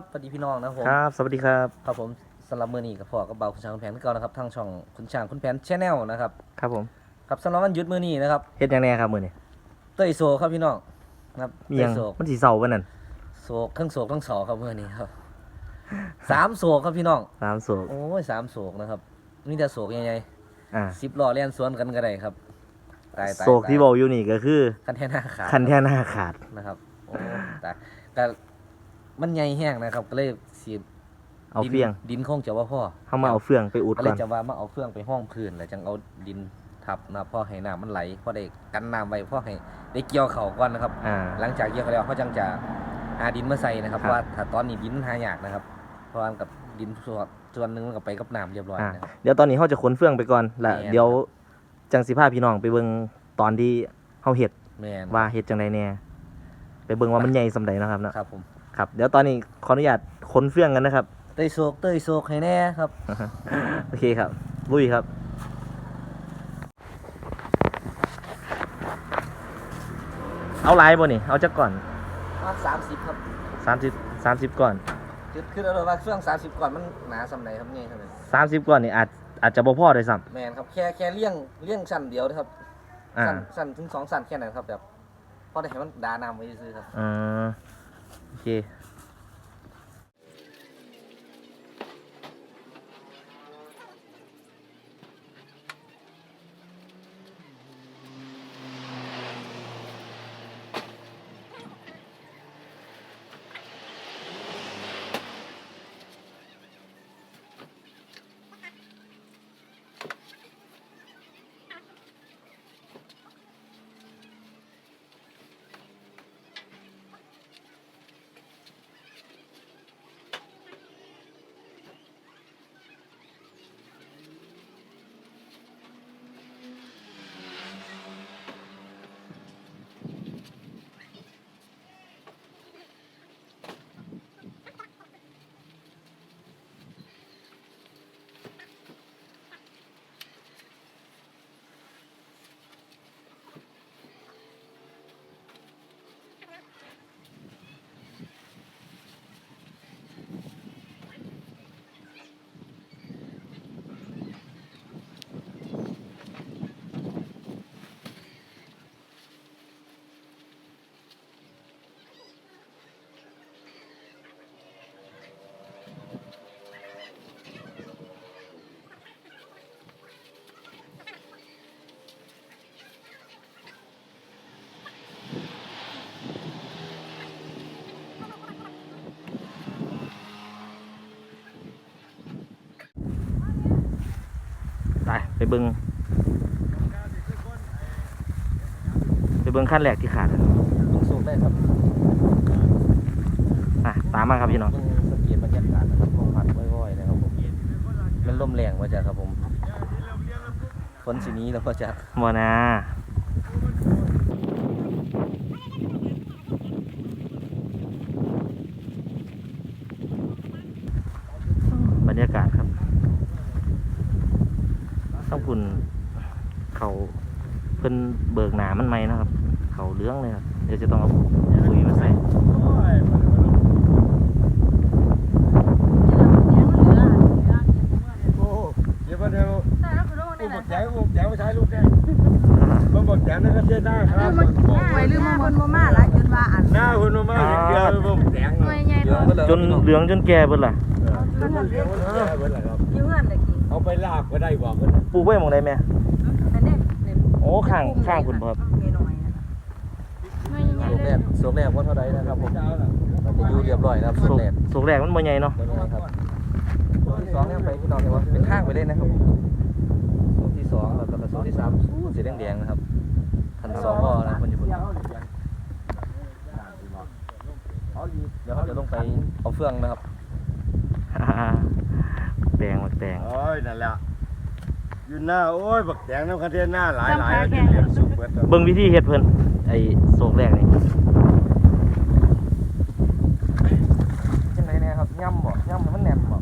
ดีครับสวัสดีพี่น้องนะครับผม ครับ สวัสดีครับ ครับผมสำหรับมือนี้กับพ่อกับเบาคุณช้างคุณแผนที่เก่านะครับทางช่องคุณช้างคุณแผนชแนลนะครับครับผมครับสำหรับวันหยุดมือนี้นะครับเฮ็ดหยังแน่ครับมื้อนี้เต้ยโซครับพี่น้องนะครับมีเต้หยัยงโซมันสิเศร้าปานนั้นโซทั้งโซทั้งสอครับมือนี้ครับสามโซครับพี่น้องสามโศกโอ้ยสามโซนะครับนี่แต่โซกใหญ่อ่าๆสิบล้อเลียนสวนกันก็ได้ครับตายตายโศกที่บอกอยู่นี่ก็คือ คันแท่หน้าขาดคันแท่หน้าขาดนะครับโอ้ตายก็ มันใหญ่แห้งนะครับ ก็เลยสีเอาดินเฟียงดินคงจะว่าพ่อเฮามาเอาเฟืองไปอุดก็เลก่อยนจะว่ามาเอาเฟืองไปห้องพื้นแล้วจังเอาดินทับนะพ่อให้น้ำมันไหลพ่อได้กันน้ำไว้พ่อให้ได้เกี่ยวเขาก่อนนะครับอ่าหลังจากเกี่ยวเขาแล้วเขาจังจะหาดินมาใส่นะครับครับเพราะว่าถ้าตอนนี้ดินหายากนะครับ เพราะว่ากับดินส่วนส่วนหนึงมันก็ไปกับน้ำเรียบร้อยอ่านะครับเดี๋ยวตอนนี้เฮาจะขนเฟืองไปก่อนแล้วแม่นเดี๋ยวจังสิพาพี่น้องไปเบิ่งตอนที่เฮาเฮ็ดแม่นว่าเฮ็ดจังไดแน่ไปเบิ่งว่ามันใหญ่สำใดเนาะครับเนาะครับผม ครับ เดี๋ยวตอนนี้ขออนุญาตขนเฟืองกันนะครับ เต้ยโศกเต้ยโศกให้แน่ครับ โอเคครับ ลุยครับ เอาหลายบ่นี่ เอาจักก่อนมาสามสิบครับ30 30ก่อนจุดขึ้นแล้วว่าเครื่องสามสิบก่อนมันหนาสำไหนครับนี่ครับ30ก่อนนี่อาจอาจจะบ่พอด้วยซ้ำแมนครับแค่แค่เลี่ยงเลี่ยงสั้นเดียวนะครับอ่าสั้นสั้นถึงสองสั้นแค่ไหนนครับแบบพอได้ให้มันดาน้ำไว้ซื้อๆครับอ่า โอเค เบิงไปเบิงขั้นแรกที่ขาดต้องสูงได้ครับอะตามมาครับพี่น้องต้องสังเกตบรรยากาศนะครับลมพัดว่อยๆนะครับผมมันลมแรงมาจากครับผมฝนสีนี้แล้วก็จะมัวนะบรรยากาศครับ ต้องคุณเขาเพิ่นเบิกหนามันไหมนะครับ เขาเลื้องเลยครับเดี๋ยวจะต้องเอาปุ๋ยมาใส่โอ้เดี๋ยวมาเดี๋ยวอุ้มบดแจงอุ้มแจงไปใช้ลูกแก่เจ๊ได้ครับไว้ลืมมาบนบ่มาละจนว่าอันหน้าคุณมาเห็นเดียวมาบดแจงหน่วยใหญ่เยอะก็เลยจนเหลืองจนแก่เบิดล่ะ ไปลากก็ได้บอกกันปลูกไว้หมองใดแม่ อันนี้เนี่ยโอ้ข้างข้างคุณครับมีหน่อยนะคะหน่วยใหญ่สูงแรกสูงแรกว่าเท่าไรนะครับผมเราจะอยู่เรียบร้อยนะครับสุสูกงแรกสุกแรกมันบ่ใหญ่เนาะเป็นไงครับสูงที่สองเนี่ยไปพี่น้องเห็นว่าเป็นข้างไปเลยนะครับผมสูงที่สองแล้วก็สูงที่สามสูงสีแดงๆนะครับพันสองก็นะคนญี่ปุ่นเดี๋ยวเขาจะต้องไปเอาเฟืองนะครับ แปลงมาแปลงโอ้ยนั่นแหละอยู่หน้าโอ้ยบักแจงน้ำคันเทนหน้าหลายหลายเลี้ยงสุกเบิดเบิ่งวิธีเฮ็ดเพิ่นไอ้โศกแรกนี่จังไรเนี่ยครับย่ำบ่ย่ำให้มันแน่นบ่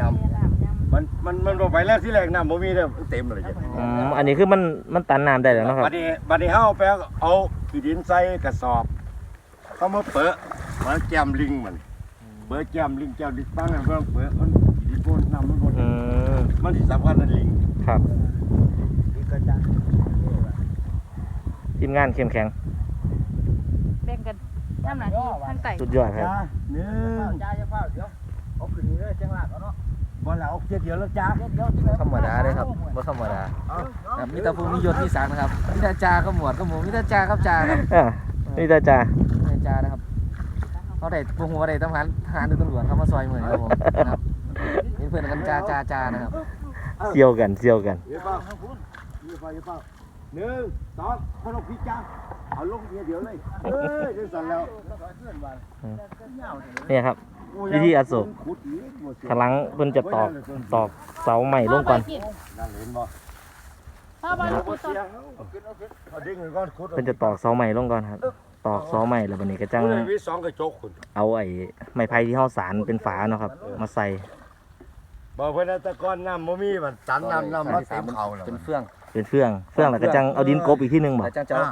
ยำมันมันมันบอกไปแล้วที่แรกน้ำบ่มีเด้อเต็มเลยจ้ะอืมอันนี้คือมันมันตันน้ำได้แล้วเนาะครับบัดนี้บัดนี้เฮาไปเอาขี้ดินใส่กระสอบเขามาเปะมาแกมลิงมันเปิดแก้มลิงแก้มดิปังน่ะเพิ่นเปิดมันดิโกนนำมันบ่อื มมันสิสำคัญนั่นลิงครับ ลิงก็จังทีมงานเข้มแข็ง แบ่งกันน้ำหนักที่ทางไต่สุดยอดครับจ้าหนึ่งจ้าจะเฝ้าเดี๋ยวเอาขึ้นนี่เลยจังหวัดเอาเนาะบ่แล้วเอาเจ็ดเดียวแล้วจ้าเดี๋ยวเดี๋ยวที่ไหนธรรมดาเลยครับบ่ธรรมดาครับมีแต่ผู้มียศมีศักดิ์นะครับมีแต่จ่าก็หมวดก็หมูมีแต่จ่าครับจ่าครับอ่านี่ตาจ่ามีแต่จ่านะครับเขาได้พวกหัวได้ทหารทหารหรือตำรวจเข้ามาซอยมือครับผมนะครับนี่เพื่อนกันจ่าจ่าจ่านะครับ เซี่ยวกันเซี่ยวกัน เดี๋ยวเป้าเดี๋ยวเป้าเดี๋ยวเป้าหนึ่งสองพลงพิจ้าเอาลงเดียวเดียวเลยเอ้ยเดี๋ยวสั่นแล้วเนี่ยครับ วิธีอโศกขุดอีกบ่เสียขลังเพิ่นจะตอกตอกเสาใหม่ลงก่อนนั่นเห็นบ่พ่อบ้านลูกต่อเอาดึงไว้ก่อนขุดเพิ่นจะตอกเสาใหม่ลงก่อนครับ ตอกเสาใหม่แล้วบัดนี้ก็จังขุดเลยมีสองกระจกคุณเอาไอ้ไม้ไผ่ที่เฮาสารเป็นฝาเนาะครับ มาใส่ บอกเพิ่นว่าแตะกอนน้ำบ่มีมันตันน้ำน้ำมาเต็มเขาแล้ว เป็นเฟื่อง เป็นเฟืองเฟืองแล้วก็จังเอาดินกบอีกที่หนึงบ่ แล้วจังจะเอา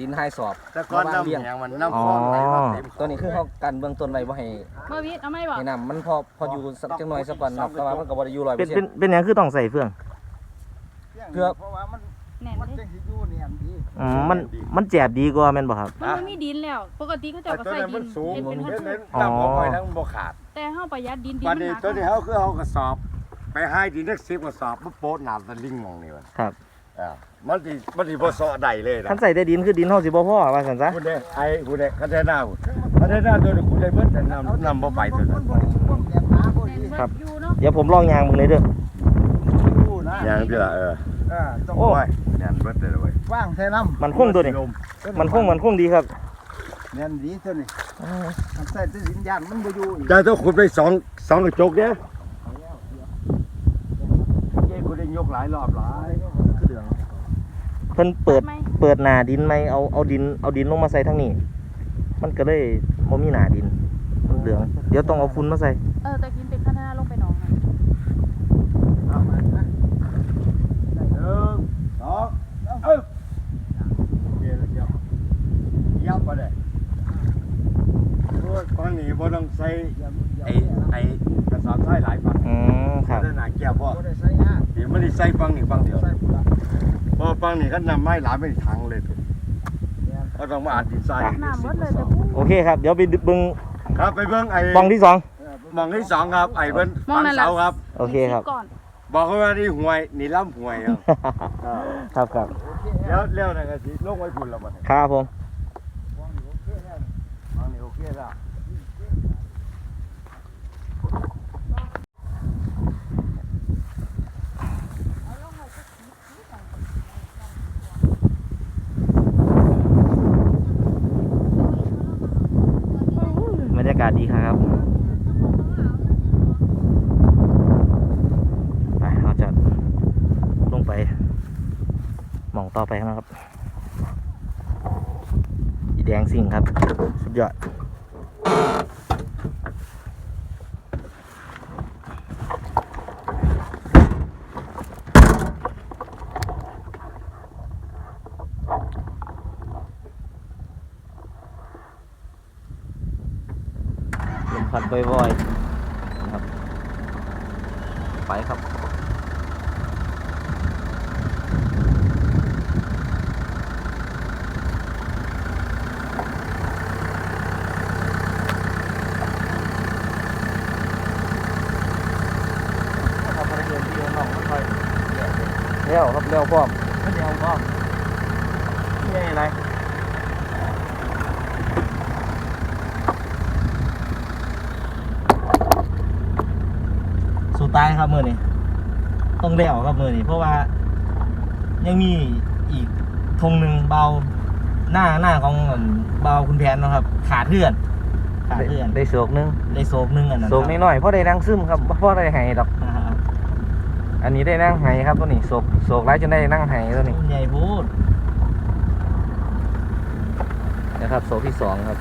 ดินให้สอบแตะกอนมาวางเรียงน้ำแข็งมันน้ำคลองไหลมาเต็มตัวนี้คือเขากันเบื้องต้นไว้บ่ให้เมื่อวิทย์เอาไม่บอกให้น้ำมันพอพออยู่สักจังหน่อยสักก่อนนับแต่ว่ามันก็บ่ได้อยู่ร้อยเปเป็อนร์เซ็เป็นนต์ เป็นหยังคือต้องใส่เฟืองเพื่อ เพราะว่ามันแน่นมันเด้จังสิอยู่เนี่ยดีอืมมันมันแจบดีกว่าแม่นบ่ครับ มันไม่มีดินแล้ว ปกติเขาจะแต่เอาตัวใส่นั้นดิมันนสูงเห็นเป็นเห็นพัเห็นนน้ำบ่ค่อยทั้งบ่ขาด แต่เฮาประหยัดดินดินบัดมันนี้หนักตัวนี้เขาคือเอากระสอบ ไปให้ดินนักสิบกระสอบมาโป๊ะน้ำตะลิงมองนี่มันครับอ่ามันสิมันสิบ่เซาะได้เลยนะคันใส่ได้ดินคือดินเฮาสิบ่พอว่าซั่นซะคุณเด้ไอ้คุณเด้คันเทน่าคันเทน่าตัวนี้คุณได้เบิดแต่น้ำน้ำบ่ไปตัวนั้นบ่ได้ช่วงแดดหนาบ่แน่นดีเบิครับดอยู่เนาะเดี๋ยวผมลองยางมึงเลยเด้ออยู่นะอย่างที่ละเอออ่าต้องโอ้โอ้ยแน่นเบิดเลยเว้ยว่างแท้น้ำมันคงตัวนี้มันคงมันคงดีครับ แน่นดีตัวนี้มันใส่แต่สินยานมันบ่อยู่อีกเจ้าต้องขุดไปสองสองกระจกเด้เย้คุณได้ยกหลายรอบหลายเพิ่นเปิดไหมเปิดหนาดินไหมเอาเอาดินเอาดินลงมาใส่ทางนี้ มันก็เลยบ่มีหนาดินมันเหลือง เดี๋ยวต้องเอาฝุ่นมาใส่ เออตะกินเป็นข้างหน้าลงไปหนองน่ะ เอามานะ หนึ่งสองเออเย้แล้วเดี๋ยวยับไปเลยโอ้ยฟังนี่บ่ต้องใส่ไอ้ไอ้กระสอบใส่หลายฟัง อืมครับ นั่นน่ะแก้วพ่อ บ่ได้ใส่ยา เดี๋ยวไม่ได้ใส่ฟังนี่ฟังเดียว ใส่พุ่นละ พันนำไม้หลายไม่ทางเลยก็ต้องมาอัดดินทรายน้ำเบิดเลยแต่พูโอเคครับ เดี๋ยวไปเบิ่งครับไปเบิ้งไอ้ปองที่สองเออหมองที่สองครับไอ้เบิ้งบังเสาครับ โอเคครับ ก่อนบอกเขาว่านี่ห่วยนี่ล่ำห่วยครับ ครับครับ แล้วแล้วนะก็สิลงไว้พุ่นแล้วบัดนี้ ครับผม ฟังนี่โอเคแล้ว บรรยาศดีครับไปเราจะลงไปมองต่อไปนะครับ อีแดงสิ่งครับ สุดยอด ลมพัดบ่อยๆนะครับ ไปครับ เขาบ่ได้เดินที่น้องมันค่อย เร็วครับเร็วพร้อมมันเดียวก็นี่อะไรสู้ตายครับมือนี้ต้องเลี้ยวครับมือนี้เพราะว่า ยังมีอีกธงหนึ่งเบาหน้าหน้าของอั่นเบาคุณแผนเนาะครับ ขาดเพื่อนขาดเพื่อนได้โศกนึงได้โศกหนึงอันนั้นโศกนิดหน่อยเพราะได้นั่งซึมครับเพราะได้ไห้ดอก อ่าอันนี้ได้นั่งไห้ครับตัวนี้โศกโศกร้ายจนได้นั่งไห้ตัวนี้ใหญ่พูดนะครับโศกที่สองครับ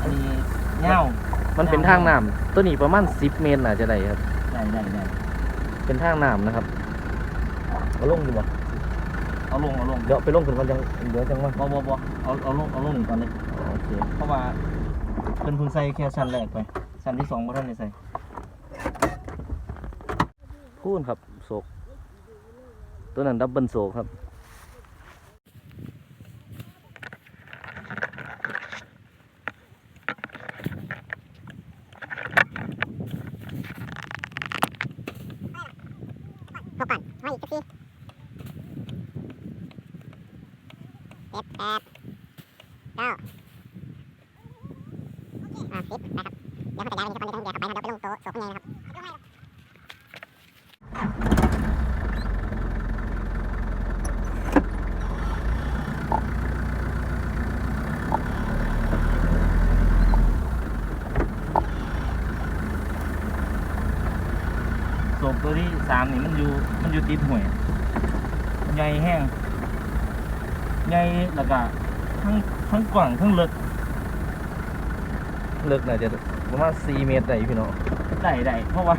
อันนี้เงามันเป็นทางน้ำตัวนี้ประมาณ10เมตรน่าจะได้ครับได้ได้ได้เป็นทางน้ำนะครับเอาลงดีบ่เอาลงเอาลงเดี๋ยวไปลงถึงมันจังเดี๋ยวจังว่าบ่บ่บ่เอาเอาลงเอาลงหนึ่งก่อนเลยโอเคเพราะว่าเพิ่นเพิ่งใส่แค่ชั้นแรกไปชั้นที่สองบ่ทันได้ใส่ พูนครับโศก ตัวนั้นดับเบิลโศกครับเข้าก่อนมาอีกสักทีเจ็ดแปดเก้าอ่าสิบนะครับ เดี๋ยวเขาจะย้ายไปที่คนเดียวเดี๋ยวกลับไปแล้วเดี๋ยวไปลงโต๊ะโต๊ะข้างนะครับ ศกตัวที่สามนี่มันอยู่มันอยู่ติดห่วยใหญ่แห้งใหญ่แล้วก็ทั้งทั้งกว้างทั้งลึกเลิกน่าจะประมาณ4เมตรได้พี่น้องได้ได้เพราะว่า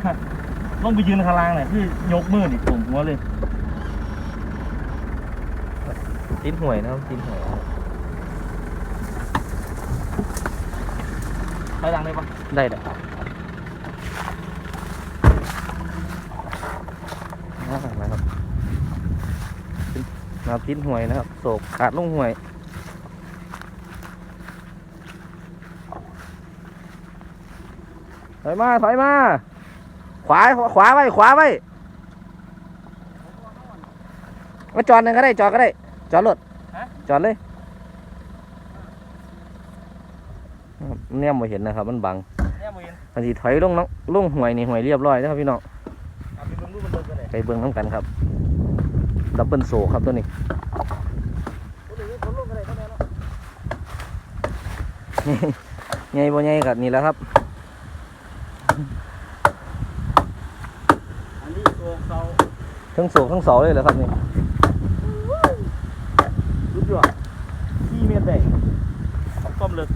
ลงไปยืนข้างล่างเนี่ยคือยกมือนี่ผมหัวเลยติดห่วยนะครับติดห่วยครับไปดังได้ปะได้ได้นะครับนะครับเป็นนะครับติดห่วยนะครับโศกขาดลงห่วยถอยมาถอยมา ขวาขวาไว้ขวาไว้มาจอดหนึ่งก็ได้จอดก็ได้ จอดรถจอดเลยครับเนี่ยไม่เห็นนะครับ มันบังเนี่ยมือเห็นมันสิถอยลงน้องลงห่วยนี่ห่วยเรียบร้อยนะครับพี่น้องเอาไปเบิ่งรูปมันเบิ่งกันเลยไปเบิ้งน้ำกันครับดับเบิลโซครับตัวนี้ไงบ่ไงกับนี่แหล้วครับ อันนี้ตัวเสา ทั้งโศกทั้งเสาเลยเหรอครับนี่สุดยอดที่เมตรได้ความลึก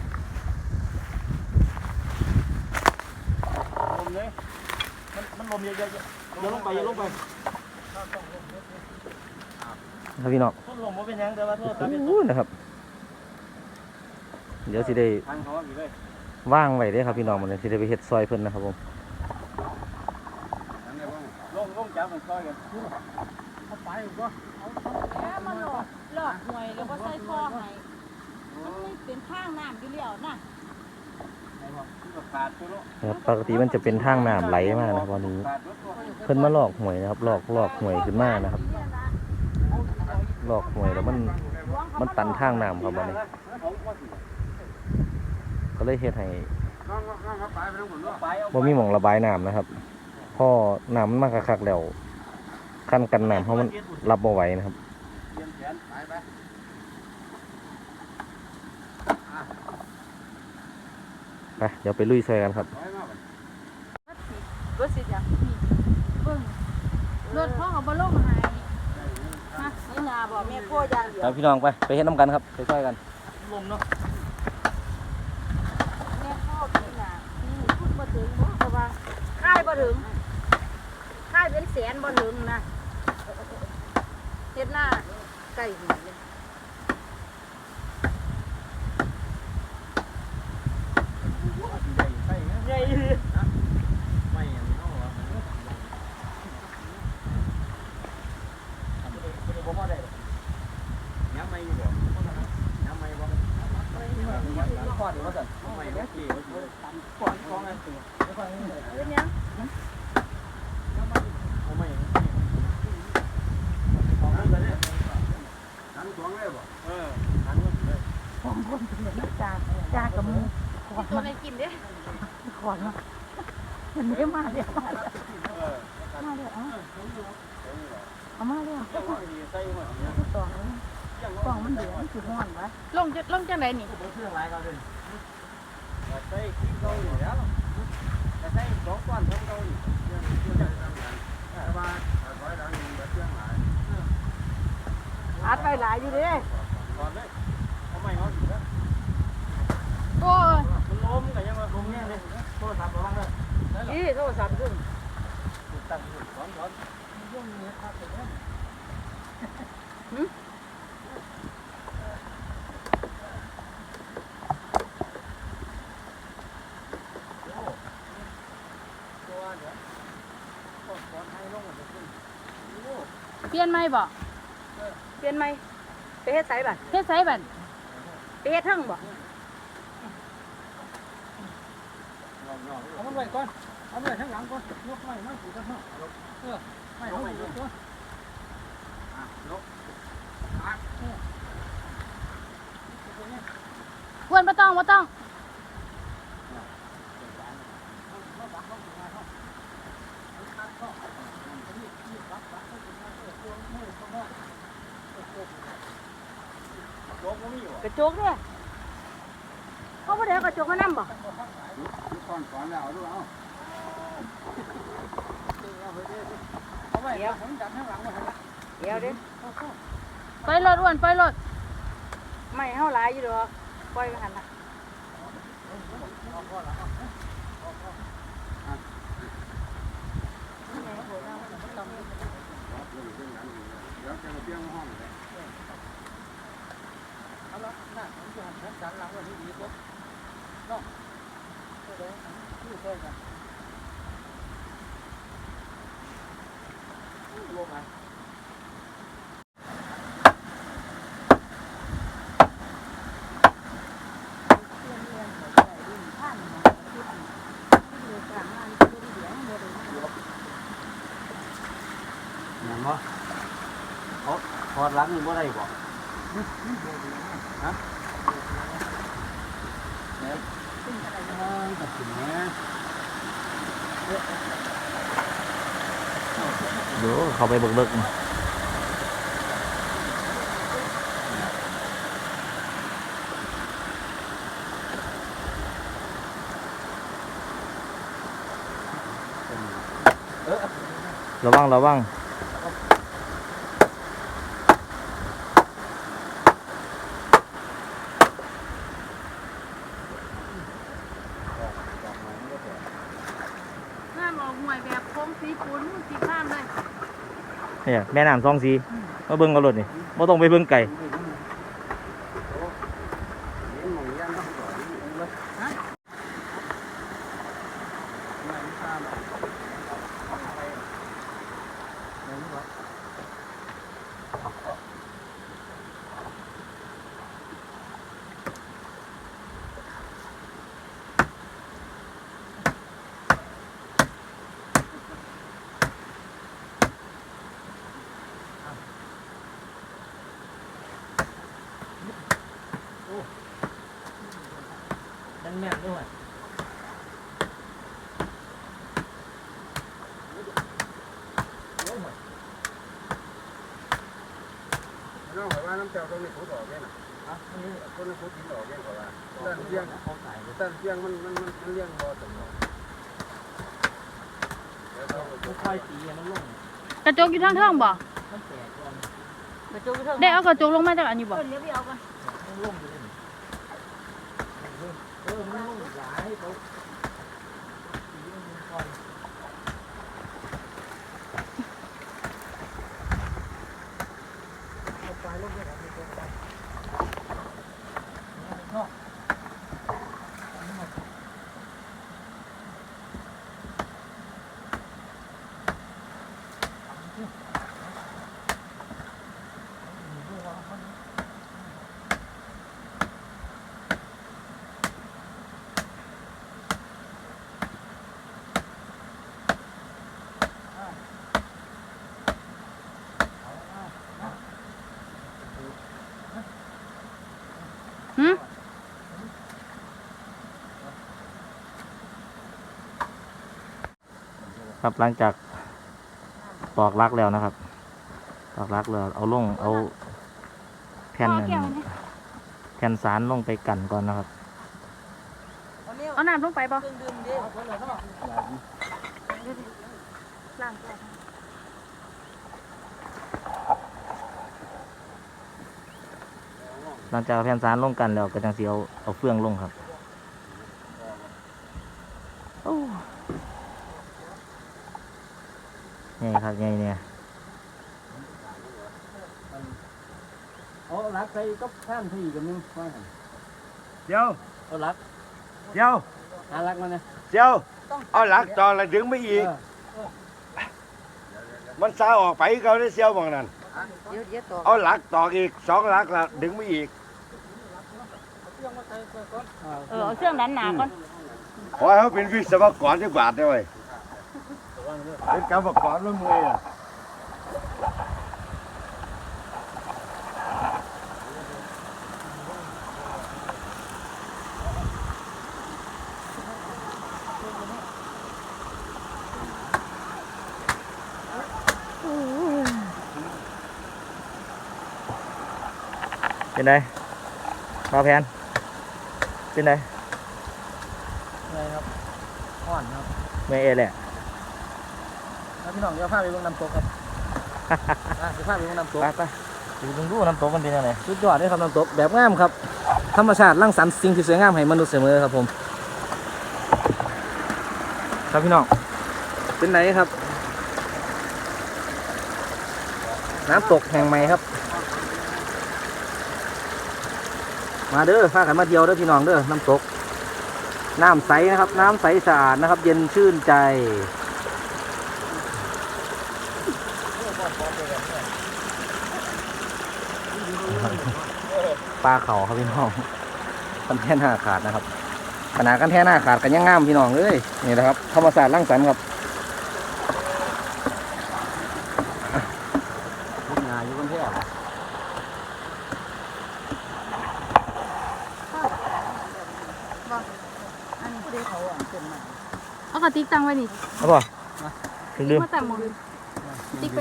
ลมเลยมันมันลมเยอะๆเดี๋ยวลงไปเดี๋ยวลงไปครับพี่น้องต้นลมว่าเป็นหยังแต่ว่าโทษตามเป็นอู้นะครับ เดี๋ยวสิได้ทางเขาอยู่เลยว่างไว้เด้อครับพี่น้องมันเลยสิได้ไปเฮ็ดซอยเพิ่นนะครับผม ล งลงจับมันซอยกันแล้วมันหลอกหลอกหวยแล้วก็ใส่คอให้มันไม่เป็นข้างน้ำอยู่แล้วนะนะนะครับปกติมันจะเป็นทางน้ำไหลมากนะครับวันนี้ เพิ่นมาหลอกหวยนะครับหลอกหลอกหวยขึ้นมานะครับหลอกหวยแล้วมันมันตันทางน้ำครับวันนี้ ก็เลยเฮ็ดให้บ่มีหม่องระบายน้ำนะครับ พอน้ำมันมากคักๆแล้วคันกันน้ำเพราะมันรับบ่ไหวนะครับเตรียมแขนไปไปไปเดี๋ยวไปลุยซอยกันครับรถสิจ้ะนี่เบิ่งรถพ่อเขาบ่ลงให้มานี่นาบอกแม่พ่อย่างเดียวครับพี่น้องไปไปเฮ็ดน้ำกันครับไปซอยกันลมเนาะ แม่พ่อพี่นานี่พูดบ่ถึงบ่เพราะว่าค่ายบ่ถึงค่ายเป็นแสนบ่ถึงนะเฮ็ดหน้าใกล้หัวเลย ใหญ่ไม่อย่างนี้เนาะบ่พอได้ย้ำไม่อยู่บ่ย้ำไม่บ่พอดีว่าสั่นไม่บ่กี่ก่อนของอันตัว เฮ็ดหยัง เอาไม่ ของนั่นเลยทั้งสองเลยบ่ เออหันเลย ของคนเป็นจ้าจ้ากับมือขอมากินเด้ขอมา มันไม่มาเดี๋ยมาเดี๋ยมาเดี๋ยเอาเอามาเดี๋ยวใส่หมดกล่องนี้กล่องมันเดือดมันคือห้อนวะลงจะลงจังไหนนี่เครื่องหลายเขาเลยใส่ขี้เกาอยู่แล้วใส่สองก้อนสองเกาอยู่แต่ว่าถอยหลังนี่เชื่องหลายอัดไปหลายอยู่ด้ก่อนเลยเอาไม่เอาอยู่แล้วโอ้ยมันล้มกันยังว่าล้มเนี่ยเลยโทรศัพท์ระวังเลย นี่โทรศัพท์ซึ่งตั้งสอนสอนย่อเนยเปลี่ยนไหมบอกเปลี่ยนไหมไปเฮ็ดไซบัดเฮ็ดไซบัดไปเฮ็ดทั้งบอกเอามันไว้ก่อน เอาไว้ข้างหลังก่อนยกไม้มาสิกันเนาะเออไม้เอาไว้ก่อนอ้วนบ่ต้องบ่ต้องกระจกเด้อเขาบ่ได้เอากระจกมานํบ่ก่อนก่อนแล้วดูเอาเอาไว้เดี๋ยวผมจับข้างหลังไว้ให้ละเดี๋ยวเด้อไปรถอ้วนไปรถไม่เฮาหลายอยู่ดอกปล่อยไว้หั่นล่ะเดี๋ยวจะมาเบี้ยงห้องเลยเอาละน่ะผมจะหันแขนกันหลังไว้ที่ดีกว่าเนาะเอาเลยนี่ช่วยกัน ลงมาแม่นบ่เขาถอดหลังนี่บ่ได้บ่ตัดสินแม่เดี๋ย วเขาไปเบิกๆระวังระวังงามออกหวยแบบโค้งสีปูนสีข้ามเลย เนี่ยแม่น้ำซองสีมาเบิ่งกระโดดนี่บ่ต้องไปเบิ่งไก่ น้องบอกว่าน้ำเจ้าตรงนี้ขุดออกแค่น่ะอะนี่คนนั้นขุดดินออกแค่ก่อนว่าต้นเลี้ยงต้นเลี้ยงมันมันมันมันเลี้ยงบ่ถึงหรอกเดี๋ยวต้องค่อยๆตีให้มันลงกระจกอยู่ทางเทิงบ่มันแตกก่อนกระจกอยู่เทิงได้เอากระจกลงมาจากอันนี้บ่เอิ้นเดี๋ยวไปเอากันมันลงอยู่นี่เออมันลงหลายเขา ครับหลังจากตอกลักแล้วนะครับตอกลักแล้วเอาลงเอาแผ่นอันแผ่นสารลงไปกันก่อนนะครับ เอาน้ำลงไปบ่ล้างก่อนหลังจากเอาแผ่นสารลงกันแล้วก็จังสิเอาเอาเฟืองลงครับโอ้ใหญ่ครับใหญ่เนี่ย เอาหลักใส่ก็ข้ามที่กับมึงว่าหั่นเดี๋ยวเอาหลักเดี๋ยวหาหลักมาเนี่ยเดี๋ยวเอาหลักจอแล้วดึงไปอีกเมันซาออกไปเขาได้เสียวบางนั้นเดี๋ยวเดี๋ยวต่อเอาหลักตอกอีกสองหลักละดึงไม่อีกเออเอาเสื้อดันหนาก่อนขอให้เขาเป็นวิศวกรที่บาทได้ไว้ยเป็นกรรมกรแล้วมืออะ เป็นไงมาแพนเป็นไงไงครับอ่อนครับเมย์เอแหละแล้วพี่น้องเดี๋ยวพาไปเบิ่งน้ำตกครับอะเดี๋ยวพาไปเบิ่งน้ำตกไปไปดูดูดูน้ำตกมันเป็นยังไงสุดยอดเลยครับน้ำตกแบบงามครับ ธรรมชาติรังสรรค์สิ่งที่สวยงามให้มนุษย์เสมอครับผม ครับพี่น้องเป็นไหนครับ น้ำตกแห่งใหม่ครับ มาเด้อพากันมาเที่ยวเด้อพี่น้องเด้อน้ำตก น้ำใสนะครับ น้ำใสสะอาดนะครับ เย็นชื่นใจปลาเขาครับพี่น้องกันแท่หน้าขาดนะครับขนาดกันแท่หน้าขาดกันยังงามพี่น้องเลยนี่นะครับธรรมศาสตร์ร่างสรรค์ครับงานอยู่กันแท่ อันนี้เดี๋ยวเขาอะเต็มมา เอากระติกตั้งไว้นี่ เอาป่ะ ถึงลืมมาแต่มือติ๊กไป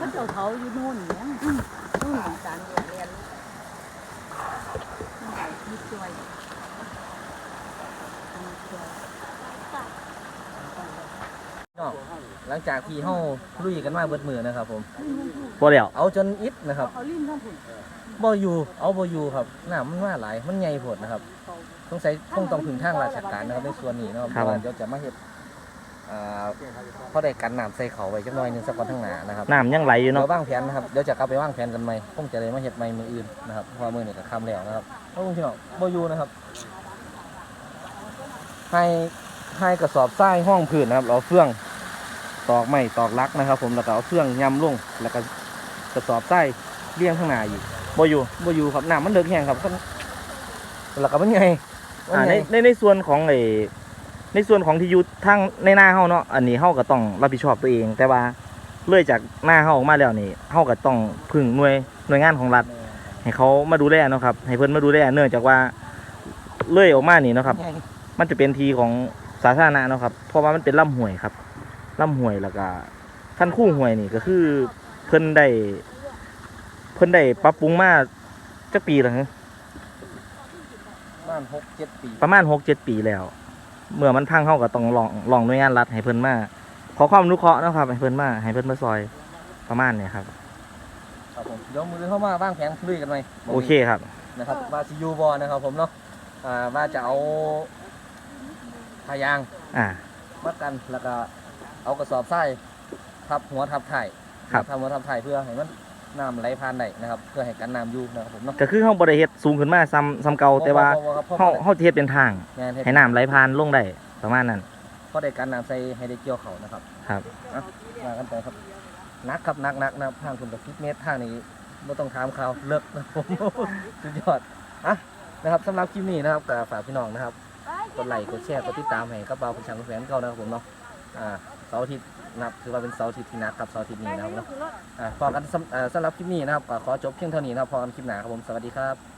มันเจ้าเขาอยู่นู่นเนี่ยนู่นของการเรียนเรียนมันไหลมีช่วยพี่น้องหลังจากที่เฮาลุยกันมาเบิดมือนะครับ ผม บ่แล้วเอาจนอิดนะครับเขาลิ้นท่านผุนบ่อยู่เอาบ่อยู่ครับน้ำมันมาหลายมันใหญ่โพดนะครับ สงสัยคงต้องถึงทางราชการนะครับในส่วนนี้นะครับเพราะว่าเดี๋ยวจะมาเฮ็ดอ่าพอได้กันน้ำใส่เขาไว้จักหน่อยหนึงสักวันข้างหน้านะครับน้ำยังไหลอยู่เดี๋เนาะยววางแผนนะครับเดี๋ยวจะกลับไปวางแผนกันใหม่คงจะได้มาเฮ็ดใหม่มืออื่นนะครับเพราะว่ามือนี่ก็ค่ำแล้วนะครับโอ้พี่น้องบ่อยู่นะครับ ให้ให้กระสอบทรายห้องพื้นนะครับเอาเฟื่องตอกไม้ตอกลักนะครับ ผมแล้วก็เอาเฟื่องยำลงแล้วก็กระสอบทรายเลี้ยงข้างหน้าอยู่บ่อยู่บ่อยู่ครับน้ำมันเลิกแห้งครับแล้วก็มันใหญ่มัน อ่าในในในส่วนของไอ้ในส่วนของที่อยู่ทางในหน้าเฮาเนาะอันนี้เฮาก็ต้องรับผิดชอบตัวเอง แต่ว่าเลื่อยจากหน้าเฮาออกมาแล้วนี่เฮาก็ต้องพึ่งหน่วยหน่วยงานของรัฐให้เขามาดูแลเนาะครับให้เพิ่นมาดูแลเนื่องจากว่าเลื่อยออกมานี่เนาะครับ มันจะเป็นทีของสาธารณะเนาะครับเพราะว่ามันเป็นลำห้วยครับลำห้วยแล้วก็ท่านคู่ห้วยนี่ก็คือเพิ่นได้เพิ่นได้ปรับปรุงมาจักปีแล้วฮะประ มาณหกเจ็ดปีประมาณหกเจ็ดปีแล้ว เมื่อมันพังเข้าก็ต้องลองลองหน่วยงานรัฐให้เพิ่นมาขอความอนุเคราะห์เนาะครับให้เพิ่นมาให้เพิ่นมาซอยประมาณเนี่ยครับครับผมเดี๋ยวมือเข้ามาวางแผนลุยกันไหมโอเคครับนะครับว่าซิยูบอนะครับ ผมเนาะอ่าว่าจะเอาพายางอ่ามัดกันแล้วก็เอากระสอบทรายทับหัวทับถ่ายครับทับหัวทับถ่ายเพื่อให้มัน น้ำไหลผ่านได้นะครับ เพื่อให้กันน้ำอยู่นะครับผมเนาะก็คือเฮาบ่ได้เฮ็ดสูงขึ้นมาซ้ำซ้ำเก่าแต่ว่าพอพอพอเฮาเฮาสิเฮ็ดเป็นทาง งานเฮ็ดให้น้ำไหลผ่านลงได้ประมาณนั้นพอได้กันน้ำใส่ให้ได้เกี่ยวเขานะครับครับ อะมากันไปครับนักครับนักนักนะครับทางคุณกับสิบเมตรทางนี้ไม่ต้องถามข่าวเลิกนะครับผม สุดยอดอะนะครับสำหรับคลิปนี้นะครับก็ฝากพี่น้องนะครับ กดไลค์กดแชร์กดติดตามให้กับเราเป็นช่างแฟนเก่านะครับผมเนาะอ่าเสาร์อาทิตย์ นะครับถือว่าเป็นเสาร์อาทิตย์ที่นักครับเสาร์อาทิตย์นี้นะครับเนาะอ่าพอกันสำอ่าสำหรับคลิปนี้นะครับก็ขอจบเพียงเท่านี้นะครับพอกันคลิปหน้าครับผมสวัสดีครับ